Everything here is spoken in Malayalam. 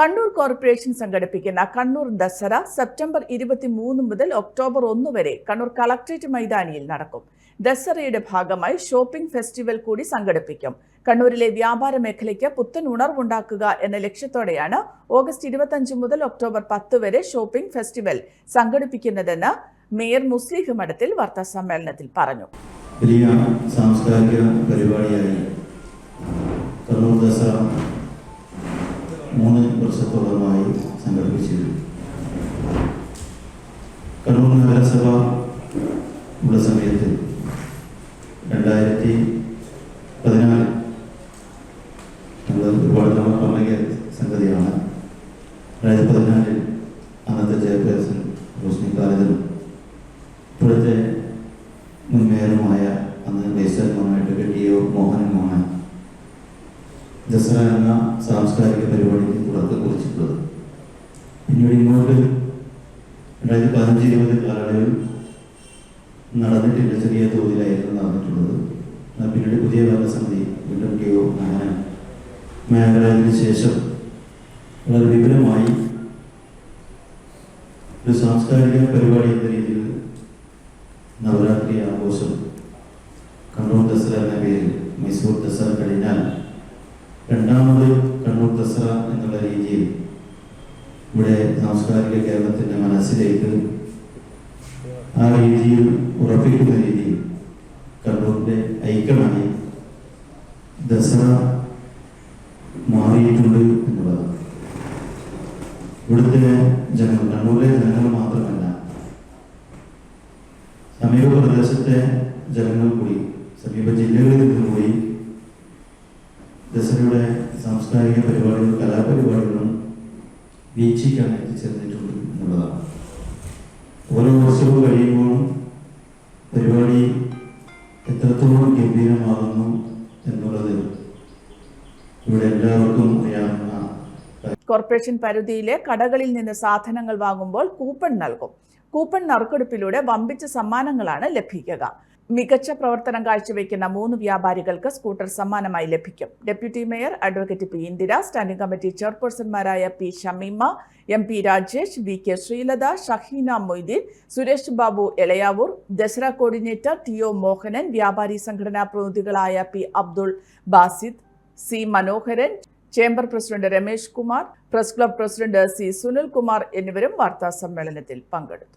കണ്ണൂർ കോർപ്പറേഷൻ സംഘടിപ്പിക്കുന്ന കണ്ണൂർ ദസറ സെപ്റ്റംബർ ഇരുപത്തിമൂന്ന് മുതൽ ഒക്ടോബർ ഒന്ന് വരെ കണ്ണൂർ കളക്ട്രേറ്റ് മൈതാനിയിൽ നടക്കും. ദസറയുടെ ഭാഗമായി ഷോപ്പിംഗ് ഫെസ്റ്റിവൽ കൂടി സംഘടിപ്പിക്കും. കണ്ണൂരിലെ വ്യാപാര മേഖലയ്ക്ക് പുത്തൻ ഉണർവുണ്ടാക്കുക എന്ന ലക്ഷ്യത്തോടെയാണ് ഓഗസ്റ്റ് ഇരുപത്തഞ്ച് മുതൽ ഒക്ടോബർ പത്ത് വരെ ഷോപ്പിംഗ് ഫെസ്റ്റിവൽ സംഘടിപ്പിക്കുന്നതെന്ന് മേയർ മുസ്ലിഹ് മഠത്തിൽ വാർത്താ സമ്മേളനത്തിൽ പറഞ്ഞു. വലിയ സാംസ്കാരിക പരിപാടിയായി കണ്ണൂർ ദസറ മൂന്ന് വർഷത്തോളമായി സംഘടിപ്പിച്ചിരുന്നു. കണ്ണൂർ നഗരസഭ ഉള്ള സമയത്ത് രണ്ടായിരത്തി പതിനാല് ഒരുപാട് പറഞ്ഞ സംഗതിയാണ്. രണ്ടായിരത്തി പതിനാലിൽ ദസറ എന്ന സാംസ്കാരിക പരിപാടിക്ക് തുടക്കം കുറിച്ചിട്ടുള്ളത്. പിന്നീട് ഇങ്ങോട്ട് രണ്ടായിരത്തി പതിനഞ്ച് ഇരുപത് കാലയളവിൽ നടന്നിട്ടില്ല ചെറിയ തോതിലായിരുന്നു നടന്നിട്ടുള്ളത്. പിന്നീട് പുതിയ ഭരണസമിതി വീണ്ടും ടി ഒ നാരായണൻ മേഖലയതിന് ശേഷം വളരെ വിപുലമായി ഒരു സാംസ്കാരിക പരിപാടി എന്ന രീതിയിൽ നവരാത്രി ആഘോഷം കണ്ണൂർ ദസറ എന്ന പേരിൽ മൈസൂർ ദസറ കഴിഞ്ഞാൽ രണ്ടാമത് കണ്ണൂർ ദസറ എന്നുള്ള രീതിയിൽ ഇവിടെ സാംസ്കാരിക കേരളത്തിന്റെ മനസ്സിലേക്ക് ആ രീതിയിൽ ഉറപ്പിക്കുന്ന രീതിയിൽ കണ്ണൂരിന്റെ ഐക്യമായി ദസറ മാറിയിട്ടുണ്ട് എന്നുള്ളതാണ്. ഇവിടുത്തെ ജനങ്ങൾ കണ്ണൂരിലെ ജനങ്ങൾ മാത്രമല്ല സമീപ പ്രദേശത്തെ ജനങ്ങൾ കൂടി സമീപ ജില്ലകളിൽ നിന്ന് കൂടി ദസറയുടെ സാംസ്കാരിക പരിപാടികളും കലാപരിപാടികളും വീക്ഷിക്കാൻ എത്തിച്ചേർന്നിട്ടുണ്ട് എന്നുള്ളതാണ്. ഓരോ വർഷവും കഴിയുമ്പോഴും പരിപാടി എത്രത്തോളം ഗംഭീരമാകുന്നു എന്നുള്ളത് ഇവിടെ എല്ലാവർക്കും അറിയാവുന്ന കോർപ്പറേഷൻ പരിധിയിലെ കടകളിൽ നിന്ന് സാധനങ്ങൾ വാങ്ങുമ്പോൾ കൂപ്പൺ നൽകും. കൂപ്പൺ നറുക്കെടുപ്പിലൂടെ വമ്പിച്ച സമ്മാനങ്ങളാണ് ലഭിക്കുക. മികച്ച പ്രവർത്തനം കാഴ്ചവെക്കുന്ന മൂന്ന് വ്യാപാരികൾക്ക് സ്കൂട്ടർ സമ്മാനമായി ലഭിക്കും. Deputy mayor advocate P Indira standing committee ചെയർപേഴ്സൺമാരായ P Shameema M P Rajesh V K Sreelatha Shahina Moideen Suresh Babu Elayavoor Dussehra coordinator T O Mohanan വ്യാപാരി സംഘടനാ പ്രതിനിധികളായ പി അബ്ദുൾ ബാസിദ് സി മനോഹരൻ chamber president Ramesh Kumar press club president C Sunil Kumar എന്നിവരും വാർത്താ സമ്മേളനത്തിൽ പങ്കെടുത്തു.